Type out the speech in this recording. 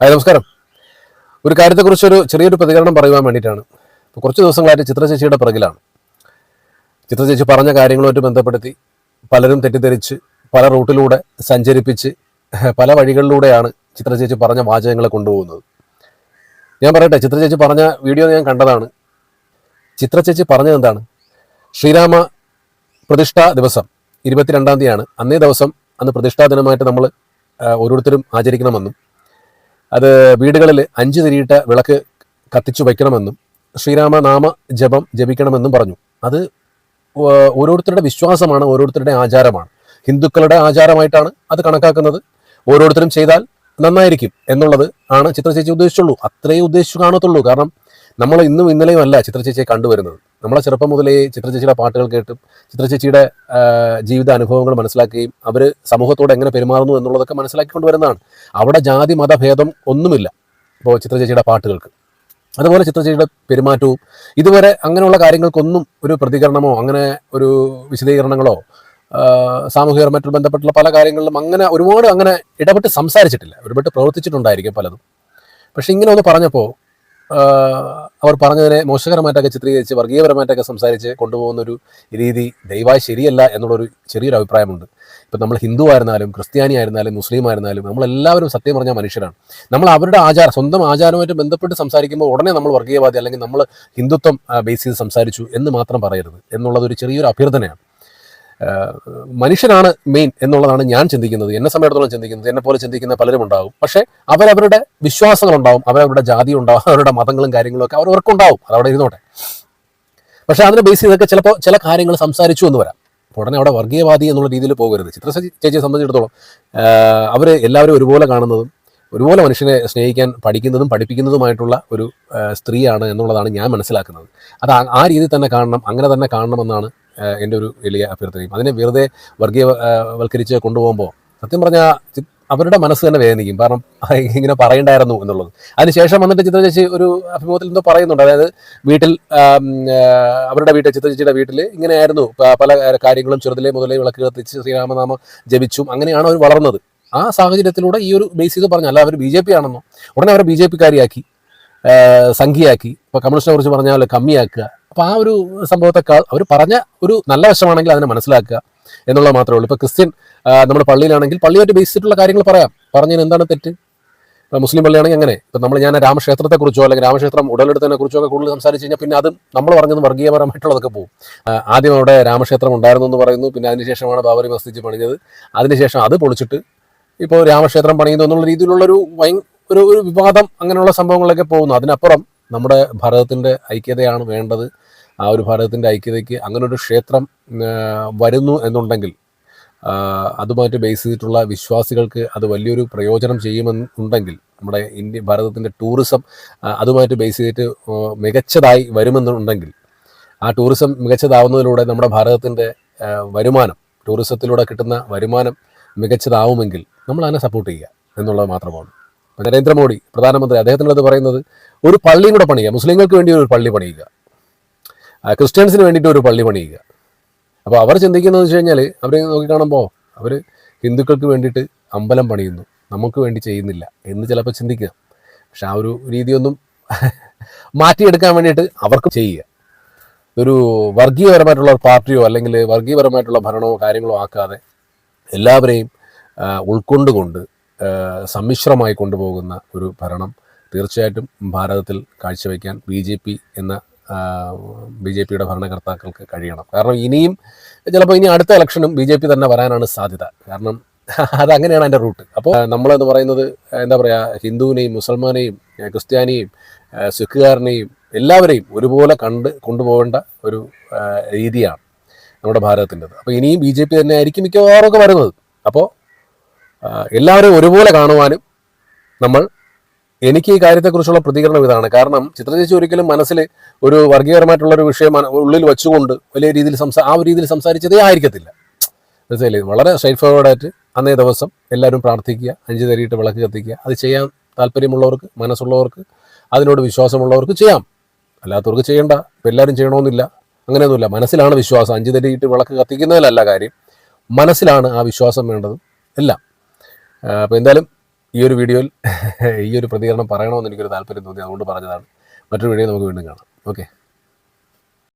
Hi നമസ്കാരം. ഒരു കാര്യത്തെക്കുറിച്ചൊരു ചെറിയൊരു പ്രതികരണം പറയുവാൻ വേണ്ടിയിട്ടാണ്. ഇപ്പോൾ കുറച്ച് ദിവസങ്ങളായിട്ട് ചിത്രചേച്ചിയുടെ പിറകിലാണ്. ചിത്രചേച്ചി പറഞ്ഞ കാര്യങ്ങളുമായിട്ട് ബന്ധപ്പെടുത്തി പലരും തെറ്റിദ്ധരിച്ച് പല റൂട്ടിലൂടെ സഞ്ചരിപ്പിച്ച് പല വഴികളിലൂടെയാണ് ചിത്രചേച്ചി പറഞ്ഞ വാചകങ്ങളെ കൊണ്ടുപോകുന്നത്. ഞാൻ പറയട്ടെ ചിത്രചേച്ചി പറഞ്ഞ വീഡിയോ ഞാൻ കണ്ടതാണ്. ചിത്രചേച്ചി പറഞ്ഞത് എന്താണ്? ശ്രീരാമ പ്രതിഷ്ഠാ ദിവസം ഇരുപത്തിരണ്ടാം തീയതിയാണ്. അന്നേ ദിവസം അന്ന് പ്രതിഷ്ഠാ ദിനമായിട്ട് നമ്മൾ ഓരോരുത്തരും ആചരിക്കണമെന്നും അത് വീടുകളിൽ അഞ്ച് തിരിയിട്ട വിളക്ക് കത്തിച്ചു വയ്ക്കണമെന്നും ശ്രീരാമനാമ ജപം ജപിക്കണമെന്നും പറഞ്ഞു. അത് ഓരോരുത്തരുടെ വിശ്വാസമാണ് ഓരോരുത്തരുടെ ആചാരമാണ്. ഹിന്ദുക്കളുടെ ആചാരമായിട്ടാണ് അത് കണക്കാക്കുന്നത്. ഓരോരുത്തരും ചെയ്താൽ നന്നായിരിക്കും എന്നുള്ളത് ആണ് ചിത്രചേച്ചി ഉദ്ദേശിച്ചുള്ളൂ. അത്രയേ ഉദ്ദേശിച്ചു കാണത്തുള്ളൂ. കാരണം നമ്മൾ ഇന്നും ഇന്നലെയും അല്ല ചിത്രചേച്ചിയെ കണ്ടുവരുന്നത്. നമ്മളെ ചെറുപ്പം മുതലേ ചിത്രചേച്ചിയുടെ പാട്ടുകൾ കേട്ടും ചിത്രചേച്ചിയുടെ ജീവിത അനുഭവങ്ങൾ മനസ്സിലാക്കുകയും അവർ സമൂഹത്തോട് എങ്ങനെ പെരുമാറുന്നു എന്നുള്ളതൊക്കെ മനസ്സിലാക്കിക്കൊണ്ട് വരുന്നതാണ്. അവിടെ ജാതി മതഭേദം ഒന്നുമില്ല ഇപ്പോൾ ചിത്രചേച്ചിയുടെ പാട്ടുകൾക്ക്. അതുപോലെ ചിത്രചേച്ചിയുടെ പെരുമാറ്റവും ഇതുവരെ അങ്ങനെയുള്ള കാര്യങ്ങൾക്കൊന്നും ഒരു പ്രതികരണമോ അങ്ങനെ ഒരു വിശദീകരണങ്ങളോ ആ, മറ്റു ബന്ധപ്പെട്ടുള്ള പല കാര്യങ്ങളിലും അങ്ങനെ ഒരുപാട് അങ്ങനെ ഇടപെട്ട് സംസാരിച്ചിട്ടില്ല. ഒരുപാട് പ്രവർത്തിച്ചിട്ടുണ്ടായിരിക്കും പലതും. പക്ഷെ ഇങ്ങനെ ഒന്ന് പറഞ്ഞപ്പോൾ അവർ പറഞ്ഞതിനെ മോശകരമായിട്ടൊക്കെ ചിത്രീകരിച്ച് വർഗീയപരമായിട്ടൊക്കെ സംസാരിച്ച് കൊണ്ടുപോകുന്ന ഒരു രീതി ദയവായി ശരിയല്ല എന്നുള്ളൊരു ചെറിയൊരു അഭിപ്രായമുണ്ട്. ഇപ്പം നമ്മൾ ഹിന്ദു ആയിരുന്നാലും ക്രിസ്ത്യാനി ആയിരുന്നാലും മുസ്ലിം ആയിരുന്നാലും നമ്മളെല്ലാവരും സത്യം പറഞ്ഞ മനുഷ്യരാണ്. നമ്മൾ അവരുടെ ആചാരം സ്വന്തം ആചാരവുമായിട്ട് ബന്ധപ്പെട്ട് സംസാരിക്കുമ്പോൾ ഉടനെ നമ്മൾ വർഗീയവാദി അല്ലെങ്കിൽ നമ്മൾ ഹിന്ദുത്വം ബേസ് ചെയ്ത് സംസാരിച്ചു എന്ന് മാത്രം പറയരുത് എന്നുള്ളതൊരു ചെറിയൊരു അഭ്യർത്ഥനയാണ്. മനുഷ്യനാണ് മെയിൻ എന്നുള്ളതാണ് ഞാൻ ചിന്തിക്കുന്നത്. എന്നെ സമയത്തോളം ചിന്തിക്കുന്നത്. എന്നെ പോലെ ചിന്തിക്കുന്ന പലരും ഉണ്ടാവും. പക്ഷേ അവരവരുടെ വിശ്വാസങ്ങളുണ്ടാവും. അവരവരുടെ ജാതി ഉണ്ടാവും. അവരുടെ മതങ്ങളും കാര്യങ്ങളും ഒക്കെ അവർക്കുണ്ടാവും. അതവിടെ ഇരുന്നോട്ടെ. പക്ഷെ അതിനെ ബേസ് ചെയ്തൊക്കെ ചിലപ്പോൾ ചില കാര്യങ്ങൾ സംസാരിച്ചു എന്ന് വരാം. ഉടനെ അവിടെ വർഗീയവാദി എന്നുള്ള രീതിയിൽ പോകരുത്. ചിത്ര ചേച്ചി- ചേച്ചിയെ സംബന്ധിച്ചിടത്തോളം അവർ എല്ലാവരും ഒരുപോലെ കാണുന്നതും ഒരുപോലെ മനുഷ്യനെ സ്നേഹിക്കാൻ പഠിക്കുന്നതും പഠിപ്പിക്കുന്നതുമായിട്ടുള്ള ഒരു സ്ത്രീയാണ് എന്നുള്ളതാണ് ഞാൻ മനസ്സിലാക്കുന്നത്. അത് ആ- രീതിയിൽ തന്നെ കാണണം അങ്ങനെ തന്നെ കാണണമെന്നാണ് എന്റെ ഒരു വലിയ അഭ്യർത്ഥനയും. അതിനെ വെറുതെ വർഗീയവൽക്കരിച്ച് കൊണ്ടുപോകുമ്പോൾ സത്യം പറഞ്ഞാൽ അവരുടെ മനസ്സ് തന്നെ വേദനിക്കും. കാരണം ഇങ്ങനെ പറയണ്ടായിരുന്നു എന്നുള്ളത്. അതിനുശേഷം വന്നിട്ട് ചിത്രചേച്ചി ഒരു അഭിമുഖത്തിൽ എന്തോ പറയുന്നുണ്ട്. അതായത് വീട്ടിൽ അവരുടെ വീട്ടിൽ ചിത്രചേച്ചിയുടെ വീട്ടിൽ ഇങ്ങനെയായിരുന്നു പല കാര്യങ്ങളും ചെറുതിലെ മുതലേ വിളക്ക് കത്തിച്ച് ശ്രീരാമനാമം ജപിച്ചും അങ്ങനെയാണ് അവർ വളർന്നത്. ആ സാഹചര്യത്തിലൂടെ ഈ ഒരു ബേസ് ചെയ്ത് പറഞ്ഞു അല്ല അവർ ബി ജെ പി ആണെന്നോ ഉടനെ അവരെ ബി ജെ പിക്കാരിയാക്കി സംഖ്യയാക്കി ഇപ്പോൾ കമ്മ്യൂണിസ്റ്റിനെ കുറിച്ച് പറഞ്ഞാൽ കമ്മിയാക്കുക. അപ്പോൾ ആ ഒരു സംഭവത്തെക്കാൾ അവർ പറഞ്ഞ ഒരു നല്ല വശമാണെങ്കിൽ അതിനെ മനസ്സിലാക്കുക എന്നുള്ളത് മാത്രമേ ഉള്ളൂ. ഇപ്പോൾ ക്രിസ്ത്യൻ നമ്മുടെ പള്ളിയിലാണെങ്കിൽ പള്ളിയായിട്ട് ബേസ് ചെയ്തിട്ടുള്ള കാര്യങ്ങൾ പറയാം. പറഞ്ഞതിന് എന്താണ് തെറ്റ്? മുസ്ലിം പള്ളിയാണെങ്കിൽ അങ്ങനെ. ഇപ്പം നമ്മൾ ഞാൻ രാമക്ഷേത്രത്തെക്കുറിച്ചോ അല്ലെങ്കിൽ രാമക്ഷേത്രം ഉടലെടുത്തതിനെ കുറിച്ചോ ഒക്കെ കൂടുതൽ സംസാരിച്ച് കഴിഞ്ഞാൽ പിന്നെ അത് നമ്മൾ പറഞ്ഞത് വർഗീയപരമായിട്ടുള്ളതൊക്കെ പോകും. ആദ്യം അവിടെ രാമക്ഷേത്രം ഉണ്ടായിരുന്നു എന്ന് പറയുന്നു. പിന്നെ അതിനുശേഷമാണ് ബാബറി മസ്ജിദ് പണിഞ്ഞത്. അതിനുശേഷം അത് പൊളിച്ചിട്ട് ഇപ്പോൾ രാമക്ഷേത്രം പണിയുന്നു എന്നുള്ള രീതിയിലുള്ളൊരു ഒരു ഒരു വിവാദം അങ്ങനെയുള്ള സംഭവങ്ങളൊക്കെ പോകുന്നു. അതിനപ്പുറം നമ്മുടെ ഭാരതത്തിന്റെ ഐക്യതയാണ് വേണ്ടത്. ആ ഒരു ഭാരതത്തിന്റെ ഐക്യതയ്ക്ക് അങ്ങനെ ഒരു ക്ഷേത്രം വരുന്നു എന്നുണ്ടെങ്കിൽ അതുമായിട്ട് ബേസ് ചെയ്തിട്ടുള്ള വിശ്വാസികൾക്ക് അത് വലിയൊരു പ്രയോജനം ചെയ്യുമെന്നുണ്ടെങ്കിൽ നമ്മുടെ ഇന്ത്യ ഭാരതത്തിന്റെ ടൂറിസം അതുമായിട്ട് ബേസ് ചെയ്തിട്ട് മികച്ചതായി വരുമെന്നുണ്ടെങ്കിൽ ആ ടൂറിസം മികച്ചതാവുന്നതിലൂടെ നമ്മുടെ ഭാരതത്തിന്റെ വരുമാനം ടൂറിസത്തിലൂടെ കിട്ടുന്ന വരുമാനം മികച്ചതാവുമെങ്കിൽ നമ്മൾ അതിനെ സപ്പോർട്ട് ചെയ്യുക എന്നുള്ളത് മാത്രമാണ്. നരേന്ദ്രമോദി പ്രധാനമന്ത്രി അദ്ദേഹത്തിനത് പറയുന്നത് ഒരു പള്ളിയും കൂടെ പണിയുക. മുസ്ലിങ്ങൾക്ക് വേണ്ടി ഒരു പള്ളി പണിയുക. ക്രിസ്ത്യൻസിന് വേണ്ടിയിട്ട് ഒരു പള്ളി പണിയുക. അപ്പോൾ അവർ ചിന്തിക്കുന്നത് വെച്ച് കഴിഞ്ഞാൽ അവർ നോക്കിക്കാണുമ്പോൾ അവർ ഹിന്ദുക്കൾക്ക് വേണ്ടിയിട്ട് അമ്പലം പണിയുന്നു. നമുക്ക് വേണ്ടി ചെയ്യുന്നില്ല എന്ന് ചിലപ്പോൾ ചിന്തിക്കുക. പക്ഷെ ആ ഒരു രീതിയൊന്നും മാറ്റിയെടുക്കാൻ വേണ്ടിയിട്ട് അവർക്ക് ചെയ്യുക. ഒരു വർഗീയപരമായിട്ടുള്ള പാർട്ടിയോ അല്ലെങ്കിൽ വർഗീയപരമായിട്ടുള്ള ഭരണമോ കാര്യങ്ങളോ ആക്കാതെ എല്ലാവരെയും ഉൾക്കൊണ്ടുകൊണ്ട് സമ്മിശ്രമായി കൊണ്ടുപോകുന്ന ഒരു ഭരണം തീർച്ചയായിട്ടും ഭാരതത്തിൽ കാഴ്ചവെക്കാൻ ബി ജെ പി എന്ന ബി ജെ പിയുടെ ഭരണകർത്താക്കൾക്ക് കഴിയണം. കാരണം ഇനിയും ചിലപ്പോൾ ഇനി അടുത്ത ഇലക്ഷനും ബി ജെ പി തന്നെ വരാനാണ് സാധ്യത. കാരണം അതങ്ങനെയാണ് അതിന്റെ റൂട്ട്. അപ്പോൾ നമ്മളെന്ന് പറയുന്നത് എന്താ പറയുക ഹിന്ദുവിനെയും മുസൽമാനെയും ക്രിസ്ത്യാനിയും സിഖുകാരനെയും എല്ലാവരെയും ഒരുപോലെ കണ്ട് കൊണ്ടുപോകേണ്ട ഒരു രീതിയാണ് നമ്മുടെ ഭാരതത്തിന്റെത്. അപ്പോൾ ഇനിയും ബി ജെ പി തന്നെ ആയിരിക്കും മിക്കവാറും ഒക്കെ വരുന്നത്. അപ്പോൾ എല്ലാവരെയും ഒരുപോലെ കാണുവാനും നമ്മൾ എനിക്ക് ഈ കാര്യത്തെക്കുറിച്ചുള്ള പ്രതികരണം ഇതാണ്. കാരണം ചിത്രചേച്ചി ഒരിക്കലും മനസ്സിൽ ഒരു വർഗീയപരമായിട്ടുള്ള ഒരു വിഷയം ഉള്ളിൽ വെച്ചുകൊണ്ട് വലിയ രീതിയിൽ സംസാ ആ ഒരു രീതിയിൽ സംസാരിച്ചതേ ആയിരിക്കത്തില്ല. മനസ്സിലായി വളരെ സ്ട്രൈറ്റ് ഫോർവേഡായിട്ട് അന്നേ ദിവസം എല്ലാവരും പ്രാർത്ഥിക്കുക അഞ്ച് തരിയിട്ട് വിളക്ക് കത്തിക്കുക. അത് ചെയ്യാൻ താല്പര്യമുള്ളവർക്ക് മനസ്സുള്ളവർക്ക് അതിനോട് വിശ്വാസമുള്ളവർക്ക് ചെയ്യാം. അല്ലാത്തവർക്ക് ചെയ്യേണ്ട. ഇപ്പം എല്ലാവരും ചെയ്യണമെന്നില്ല. അങ്ങനെയൊന്നുമില്ല. മനസ്സിലാണ് വിശ്വാസം. അഞ്ച് തരിയിട്ട് വിളക്ക് കത്തിക്കുന്നതിലല്ല കാര്യം. മനസ്സിലാണ് ആ വിശ്വാസം വേണ്ടതും എല്ലാം. അപ്പോൾ എന്തായാലും ഈ ഒരു വീഡിയോയിൽ ഈ ഒരു പ്രതികരണം പറയണമെന്ന് എനിക്കൊരു താല്പര്യം തോന്നി അതുകൊണ്ട് പറഞ്ഞതാണ്. മറ്റൊരു വീഡിയോ നമുക്ക് വീണ്ടും കാണാം. ഓക്കെ